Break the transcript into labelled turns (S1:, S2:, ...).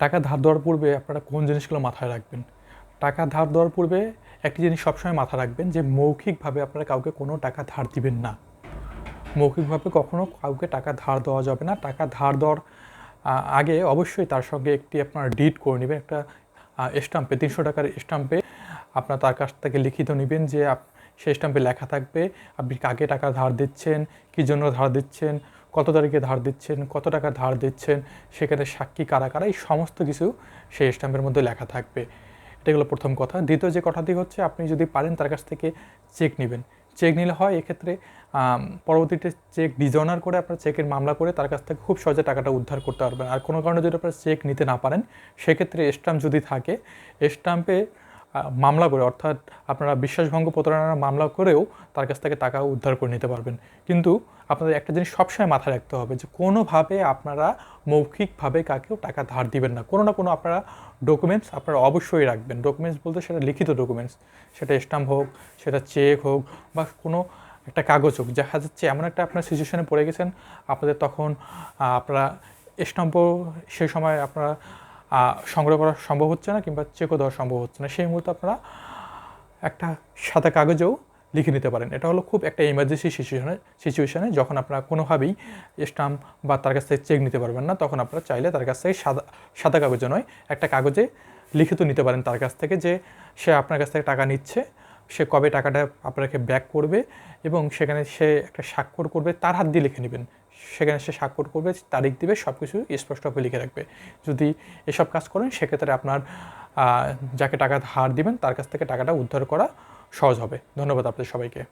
S1: টাকা ধার দেওয়ার পূর্বে আপনারা কোন জিনিসগুলো মাথায় রাখবেন? টাকা ধার দেওয়ার পূর্বে একটি জিনিস সবসময় মাথায় রাখবেন যে মৌখিকভাবে আপনারা কাউকে কোনো টাকা ধার দিবেন না। মৌখিকভাবে কখনো কাউকে টাকা ধার দেওয়া যাবে না। টাকা ধার দেওয়ার আগে অবশ্যই তার সঙ্গে একটি আপনার ডিট করে নেবেন। একটা স্টাম্পে, তিনশো টাকার স্টাম্পে আপনার তার কাছ থেকে লিখিত নেবেন যে সেই স্টাম্পে লেখা থাকবে, আপনি কাকে টাকা ধার দিচ্ছেন, কী জন্য ধার দিচ্ছেন কত তারিখে ধার দিচ্ছেন, কত টাকা ধার দিচ্ছেন, সেখানে সাক্ষী কারা কারা, এই সমস্ত কিছু সেই স্টাম্পের মধ্যে লেখা থাকবে। এটা হলো প্রথম কথা। দ্বিতীয় যে কথাটি হচ্ছে, আপনি যদি পারেন তার কাছ থেকে চেক নেবেন। চেক নিলে হয় এক্ষেত্রে পরবর্তীতে চেক ডিজনার করে আপনার চেকের মামলা করে তার কাছ থেকে খুব সহজে টাকাটা উদ্ধার করতে পারবেন। আর কোনো কারণে যদি আপনার চেক নিতে না পারেন, সেক্ষেত্রে স্টাম্প যদি থাকে স্টাম্পে মামলা করে, অর্থাৎ আপনারা বিশ্বাসভঙ্গ প্রতারণার মামলা করেও তার কাছ থেকে টাকা উদ্ধার করে নিতে পারবেন। কিন্তু আপনাদের একটা জিনিস সবসময় মাথায় রাখতে হবে যে, কোনোভাবে আপনারা মৌখিকভাবে কাকেও টাকা ধার দিবেন না। কোনো না কোনো আপনারা ডকুমেন্টস আপনারা অবশ্যই রাখবেন। ডকুমেন্টস বলতে সেটা লিখিত ডকুমেন্টস সেটা স্টাম্প হোক, সেটা চেক হোক বা কোনো একটা কাগজ হোক। দেখা যাচ্ছে এমন একটা আপনার সিচুয়েশনে পড়ে গেছেন, আপনাদের তখন আপনারা স্টাম্পও সেই সময় আপনারা সংগ্রহ করা সম্ভব হচ্ছে না কিংবা চেকও দেওয়া সম্ভব হচ্ছে না। সেই মুহূর্তে আপনারা একটা সাদা কাগজেও লিখে নিতে পারেন। এটা হলো খুব একটা ইমার্জেন্সি সিচুয়েশনে সিচুয়েশনে যখন আপনারা কোনোভাবেই স্টাম্প বা তার কাছ থেকে চেক নিতে পারবেন না, তখন আপনারা চাইলে তার কাছ থেকে সাদা সাদা কাগজে নয়, একটা কাগজে লিখিত নিতে পারেন তার কাছ থেকে যে সে আপনার কাছ থেকে টাকা নিচ্ছে সে কবে টাকাটা আপনাকে ব্যাক করবে এবং সেখানে সে একটা স্বাক্ষর করবে, তার হাত দিয়ে লিখে নেবেন। সেখানে সে স্বাক্ষর করবে, তারিখ দিবে সব কিছু স্পষ্টভাবে লিখে রাখবে। যদি এসব কাজ করেন, সেক্ষেত্রে আপনার যাকে টাকা ধার দিবেন, তার কাছ থেকে টাকাটা উদ্ধার করা সহজ হবে। ধন্যবাদ আপনাদের সবাইকে।